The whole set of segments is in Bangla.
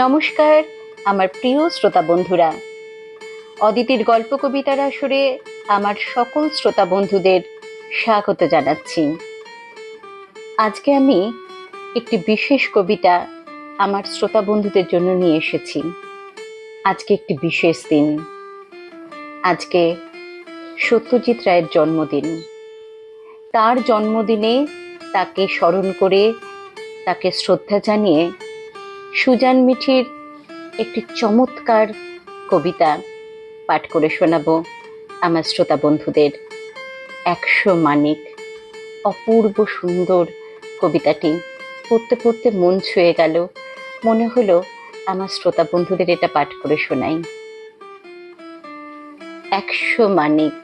নমস্কার, আমার প্রিয় শ্রোতা বন্ধুরা। অদিতির গল্প কবিতার আসরে আমার সকল শ্রোতা বন্ধুদের স্বাগত জানাচ্ছি। আজকে আমি একটি বিশেষ কবিতা আমার শ্রোতা বন্ধুদের জন্য নিয়ে এসেছি। আজকে একটি বিশেষ দিন। আজকে সত্যজিৎ রায়ের জন্মদিন। তার জন্মদিনে তাকে স্মরণ করে তাকে শ্রদ্ধা জানিয়ে সুজান মিঠির একটি চমৎকার কবিতা পাঠ করে শোনাবো আমার শ্রোতা বন্ধুদের। একশো মানিক অপূর্ব সুন্দর কবিতাটি পড়তে পড়তে মন ছুঁয়ে গেল। মনে হলো আমার শ্রোতা বন্ধুদের এটা পাঠ করে শোনাই। একশো মানিক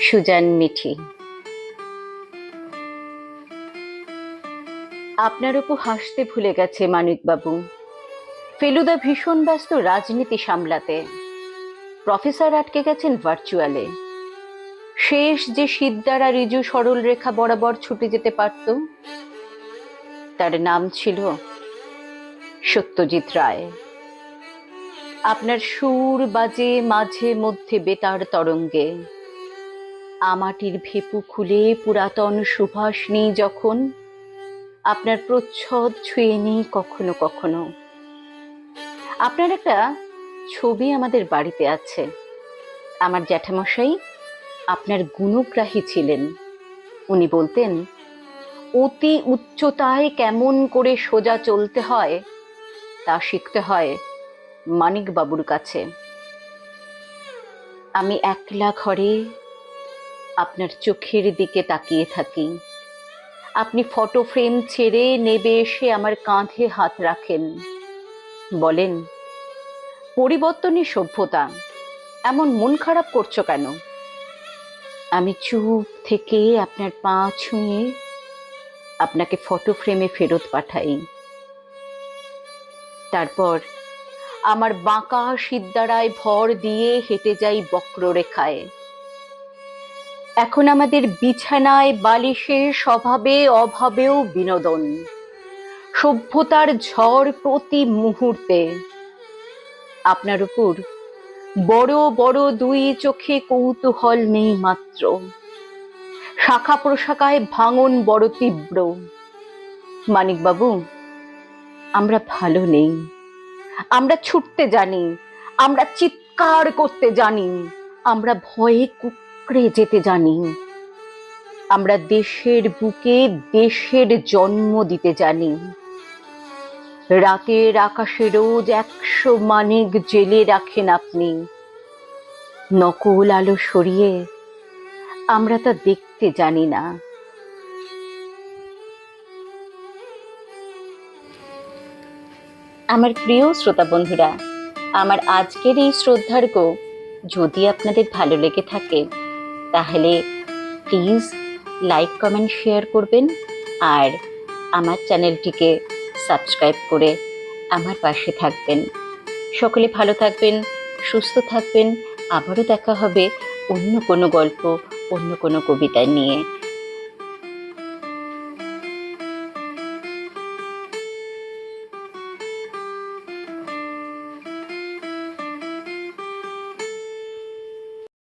সুজান মিঠি আপনার উপর হাসতে ভুলে গেছে মানিকবাবু। ফেলুদা ভীষণ ব্যস্ত রাজনীতি সামলাতে। প্রফেসর আটকে গেছেন ভার্চুয়ালে। শেষ যে সিদ্ধারা রিজু সরল রেখা বরাবর ছুটে যেতে পারত, তার নাম ছিল সত্যজিৎ রায়। আপনার সুর বাজে মাঝে মধ্যে বেতার তরঙ্গে। আমাটির ভেপু খুলে পুরাতন সুভাষিনী যখন আপনার প্রচ্ছদ ছুঁয়ে নিই কখনো কখনো। আপনার একটা ছবি আমাদের বাড়িতে আছে। আমার জ্যাঠামশাই আপনার গুণগ্রাহী ছিলেন। উনি বলতেন, অতি উচ্চতায় কেমন করে সোজা চলতে হয়, তা শিখতে হয় মানিক বাবুর কাছে। আমি একলা ঘরে আপনার চোখের দিকে তাকিয়ে থাকি। আপনি ফটো ফ্রেম ছেড়ে নেবে এসে আমার কাঁধে হাত রাখেন। বলেন, পরিবর্তনই সভ্যতা। এমন মন খারাপ করছ কেন? আমি চুপ থেকে আপনার পা ছুঁয়ে আপনাকে ফটো ফ্রেমে ফেরত পাঠাই। তারপর আমার বাঁকা সিদ্ধারায় ভর দিয়ে হেঁটে যাই বক্ররেখায়। এখন আমাদের বিছানায় বালিশে স্বভাবে, অভাবেও বিনোদন। সভ্যতার ঝড় প্রতি মুহূর্তে। আপনার উপর বড় বড় দুই চোখে কৌতূহল নেই মাত্র। শাখা প্রশাখায় ভাঙন বড় তীব্র। মানিকবাবু, আমরা ভালো নেই। আমরা ছুটতে জানি, আমরা চিৎকার করতে জানি, আমরা ভয়ে কুকড়ে যেতে জানি। আমরা দেশের বুকে দেশের জন্ম দিতে জানি। রাতের আকাশে রোজ একশো মানিক জেলে রাখেন আপনি। নকল আলো সরিয়ে আমরা তা দেখতে জানি না। আমার প্রিয় শ্রোতা বন্ধুরা, আমার আজকের এই শ্রদ্ধার্ঘ যদি আপনাদের ভালো লেগে থাকে তাহলে প্লিজ লাইক কমেন্ট শেয়ার করবেন আর আমার চ্যানেলটিকে সাবস্ক্রাইব করে আমার পাশে থাকবেন। সকলে ভালো থাকবেন, সুস্থ থাকবেন। আবারও দেখা হবে অন্য কোনো গল্প, অন্য কোনো কবিতা নিয়ে।